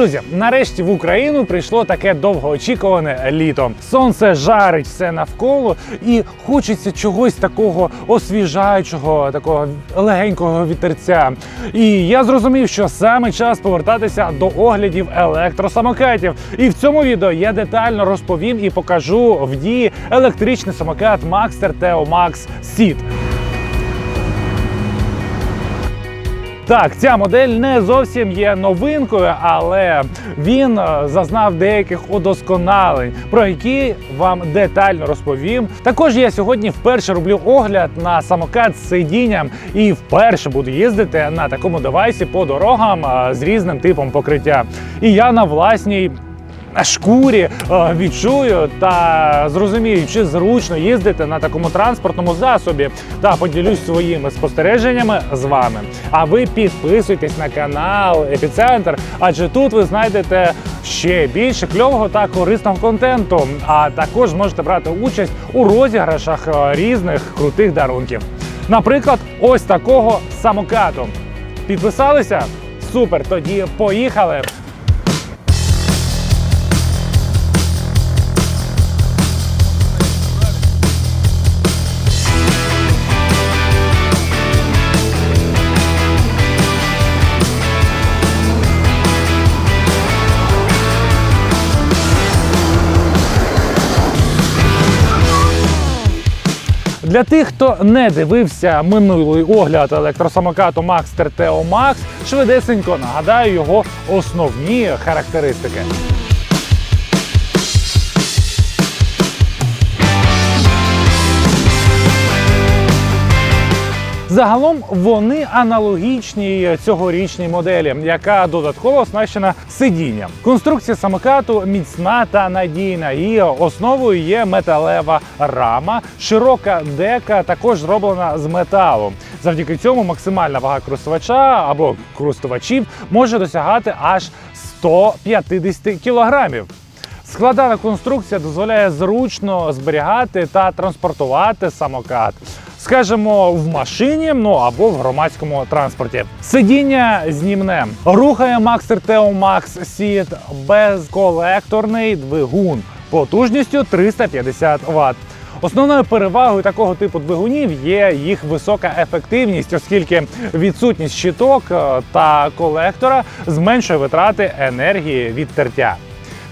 Друзі, нарешті в Україну прийшло таке довгоочікуване літо. Сонце жарить все навколо, і хочеться чогось такого освіжаючого, такого легенького вітерця. І я зрозумів, що саме час повертатися до оглядів електросамокатів. І в цьому відео я детально розповім і покажу в дії електричний самокат Maxter Teo Max Seat. Так, ця модель не зовсім є новинкою, але він е, зазнав деяких удосконалень, про які вам детально розповім. Також я сьогодні вперше роблю огляд на самокат з сидінням і вперше буду їздити на такому девайсі по дорогам е, з різним типом покриття. І я на власній шкурі е, відчую та зрозумію, чи зручно їздити на такому транспортному засобі та поділюсь своїми спостереженнями з вами. А ви підписуйтесь на канал Епіцентр, адже тут ви знайдете ще більше кльового та корисного контенту. А також можете брати участь у розіграшах е, різних крутих дарунків. Наприклад, ось такого самокату. Підписалися? Супер! Тоді поїхали! Для тих, хто не дивився минулий огляд електросамокату Maxter Teo Max, швидесенько нагадаю його основні характеристики. Загалом вони аналогічні цьогорічній моделі, яка додатково оснащена сидінням. Конструкція самокату міцна та надійна. І основою є металева рама. Широка дека також зроблена з металу. Завдяки цьому максимальна вага користувача або користувачів може досягати аж 150 кілограмів. Складана конструкція дозволяє зручно зберігати та транспортувати самокат. Скажімо, в машині, ну або в громадському транспорті. Сидіння знімне. Рухає Maxter Teo Max Seat безколекторний двигун потужністю 350 Вт. Основною перевагою такого типу двигунів є їх висока ефективність, оскільки відсутність щиток е, та колектора зменшує витрати енергії від тертя.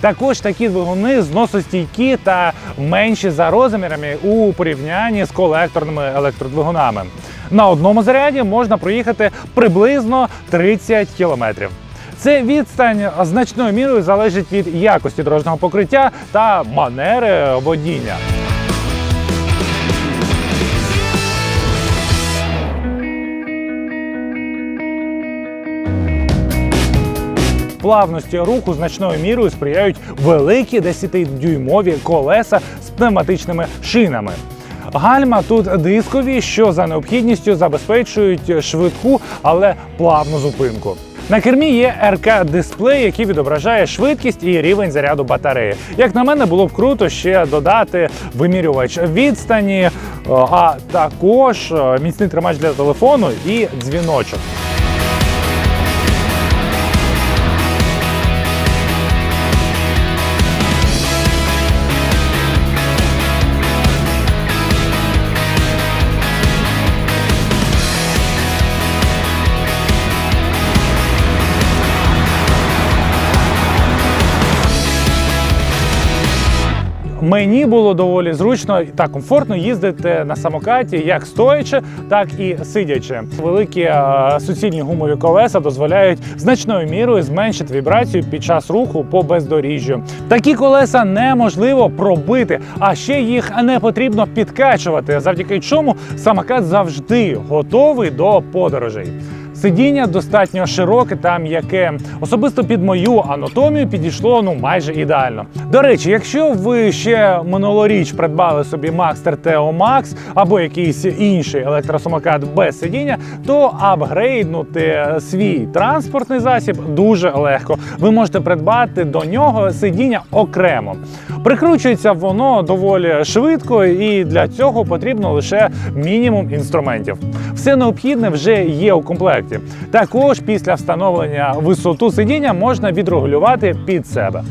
Також такі двигуни зносостійкі та менші за розмірами у порівнянні з колекторними електродвигунами. На одному заряді можна проїхати приблизно 30 кілометрів. Це відстань значною мірою залежить від якості дорожнього покриття та манери водіння. Плавності руху значною мірою сприяють великі 10-дюймові колеса з пневматичними шинами. Гальма тут дискові, що за необхідністю забезпечують швидку, але плавну зупинку. На кермі є РК-дисплей, який відображає швидкість і рівень заряду батареї. Як на мене, було б круто ще додати вимірювач відстані, е, а також е, міцний тримач для телефону і дзвіночок. Мені було доволі зручно та комфортно їздити на самокаті як стоячи, так і сидячи. Великі е, суцільні гумові колеса дозволяють значною мірою зменшити вібрацію під час руху по бездоріжжю. Такі колеса неможливо пробити, а ще їх не потрібно підкачувати, завдяки чому самокат завжди готовий до подорожей. Сидіння достатньо широке та м'яке. Особисто під мою анатомію підійшло ну майже ідеально. До речі, якщо ви ще минулоріч придбали собі Maxter Teo Max або якийсь інший електросамокат без сидіння, то апгрейднути свій транспортний засіб дуже легко. Ви можете придбати до нього сидіння окремо. Прикручується воно доволі швидко, і для цього потрібно лише мінімум інструментів. Все необхідне вже є у комплекті. Також після встановлення висоту сидіння можна відрегулювати під себе.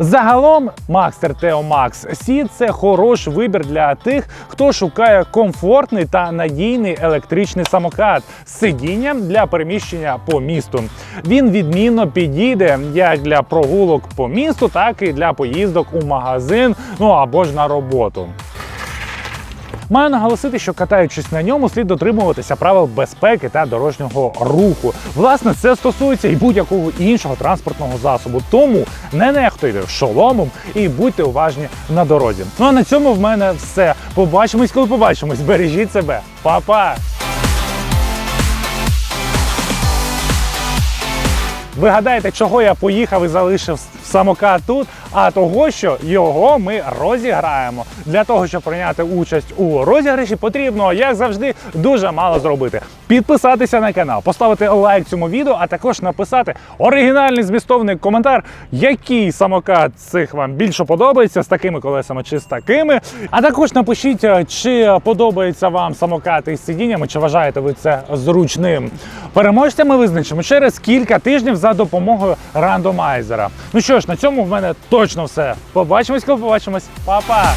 Загалом Maxter Teo Max C – це хороший вибір для тих, хто шукає комфортний та надійний електричний самокат з сидінням для переміщення по місту. Він відмінно підійде як для прогулок по місту, так і для поїздок у магазин, ну або ж на роботу. Маю наголосити, що катаючись на ньому, слід дотримуватися правил безпеки та дорожнього руху. Власне, це стосується і будь-якого іншого транспортного засобу. Тому не нехтуйте шоломом і будьте уважні на дорозі. Ну а на цьому в мене все. Побачимось, коли побачимось. Бережіть себе, Па-па! Ви гадаєте, чого я поїхав і залишив самокат тут? А того, що його ми розіграємо. Для того, щоб прийняти участь у розіграші, потрібно, як завжди, дуже мало зробити. Підписатися на канал, поставити лайк цьому відео, а також написати оригінальний змістовний коментар, який самокат цих вам більше подобається з такими колесами чи з такими. А також напишіть, е, чи подобається вам самокат із сидіннями, чи вважаєте ви це зручним. Переможця ми визначимо через кілька тижнів за допомогою рандомайзера. Ну що ж, на цьому в мене точно все. Побачимось, коли побачимось. Па-па!